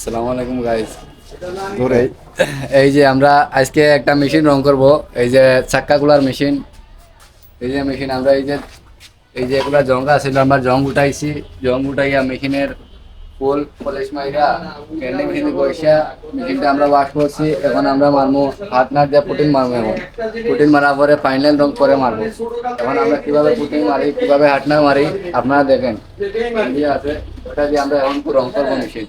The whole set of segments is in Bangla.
আসসালামু আলাইকুম গাইস ধরে। এই যে আমরা আজকে একটা মেশিন রং করব। এই যে চাক্কাগুলার মেশিন এই যে মেশিন আমরা এই যে এই যে এগুলা জং আছিল আমরা জং উঠাইছি। জং উঠাইয়া মেশিনের ফুল পলিশ মাইরা ক্যান্ডি মেশিন বসা মেশিনটা আমরা ওয়াশ করছি। এখন আমরা মারমু হাত না দিয়ে পুটিন মারবো এখন। পুটিন মারার পরে ফাইনাল রং করে মারবো। এখন আমরা কীভাবে পুটিন মারি কীভাবে না মারি আপনারা দেখেন। আছে ওটা দিয়ে আমরা এখন রং করব মেশিন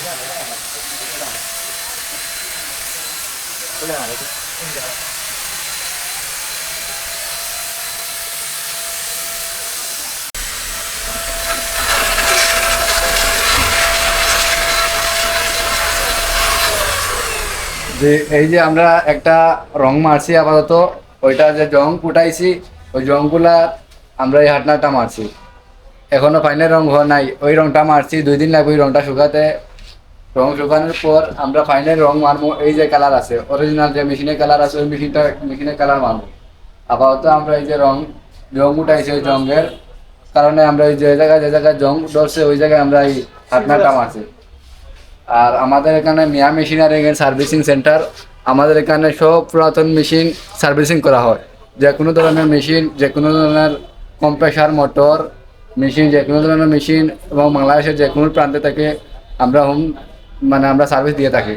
যে এই যে আমরা একটা রং মারছি আপাতত, ওইটা যে জং উঠাইছি ওই জংগুলা আমরা এই হাটনাটা মারছি। এখনও ফাইনাল রং হওয়া নাই, ওই রংটা মারছি, দুই দিন লাগবে ওই রংটা শুকাতে। রং শুকানোর পর আমরা ফাইনাল রং মারবো, এই যে কালার আছে অরিজিনাল যে মেশিনের কালার আছে, ওই মেশিনটা মেশিনের কালার মারবো। আপাতত আমরা এই যে রং জং উঠাইছি ওই জঙ্গের কারণে আমরা ওই যে জায়গায় যে জায়গায় জং ধরছে ওই জায়গায় আমরা এই হাটনাটা মারছি। আর আমাদের এখানে মিয়া মেশিনারি এখানে সার্ভিসিং সেন্টার আমাদের এখানে সব পুরাতন মেশিন সার্ভিসিং করা হয়। যে কোনো ধরনের মেশিন যে কোনো ধরনের কম্প্রেসার মোটর মেশিন যে কোনো ধরনের মেশিন এবং বাংলাদেশের যে কোনো প্রান্তে থেকে আমরা হোম মানে আমরা সার্ভিস দিয়ে থাকি।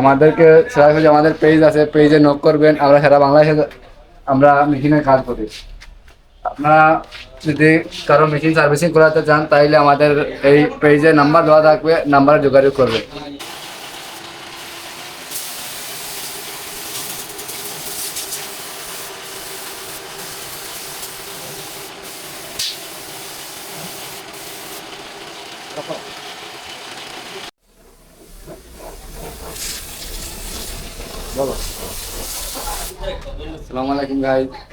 আমাদেরকে সরাসরি আমাদের পেজ আছে পেজে নক করবেন, আমরা সারা বাংলাদেশে আমরা মেশিনের কাজ করি। আপনারা যদি কারও মেশিন সার্ভিসিং করাতে চান, তাইলে আমাদের এই পেজে নাম্বার দেওয়া থাকবে নাম্বারে যোগাযোগ করবে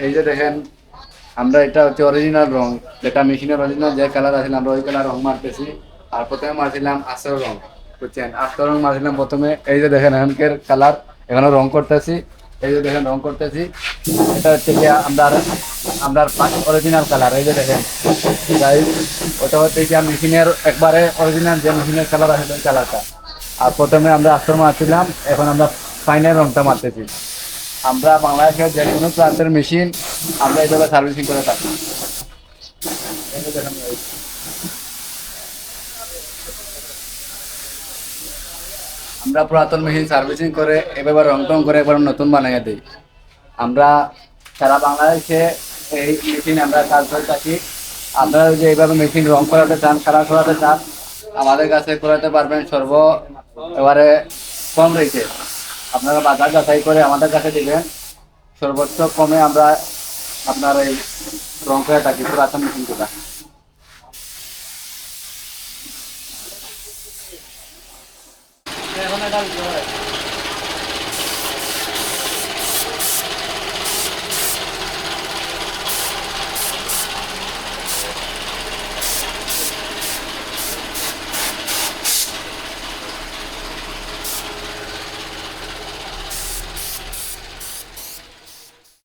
এই যে দেখেন, আমরা এটা হচ্ছে অরিজিনাল রং। যেটা মেশিনের অরিজিনাল যে কালার আছে আমরা ওই কালার রং মারতেছি। আর প্রথমে মারছিলাম আস্তর রং, বুঝছেন? আস্তর রং মারছিলাম প্রথমে। এই যে দেখেন, এখানকার কালার এখানে রং করতেছি। এই যে দেখেন, রং করতেছি। এটা হচ্ছে গিয়ে আমরা আমরা অরিজিনাল কালার এই যে দেখেন তাই ওটা হচ্ছে গিয়ে মেশিনের একবারে অরিজিনাল যে মেশিনের কালার আছে ওই কালারটা আর প্রথমে আমরা আস্তর মারছিলাম, এখন আমরা ফাইনাল রংটা মারতেছি। আমরা বাংলাদেশের যে কোনো প্রান্তের মেশিন আমরা এইভাবে সার্ভিসিং করে থাকি। যে। আমরা পুরাতন মেশিন সার্ভিসিং করে, এভাবে রং টং করে একবার নতুন বানিয়ে দিই। আমরা সারা বাংলাদেশে এই মেশিন আমরা কাজ করে থাকি। আপনারা যদি এইভাবে মেশিন রং করাতে চান খারাপ করাতে চান, আমাদের কাছে করাতে পারবেন সর্ব এবারে কম রেখে আপনারা বাজার যাচাই করে আমাদের কাছে দিবেন, সর্বোচ্চ কমে আমরা আপনার এই রং করে থাকি পুরাতন এখন এটা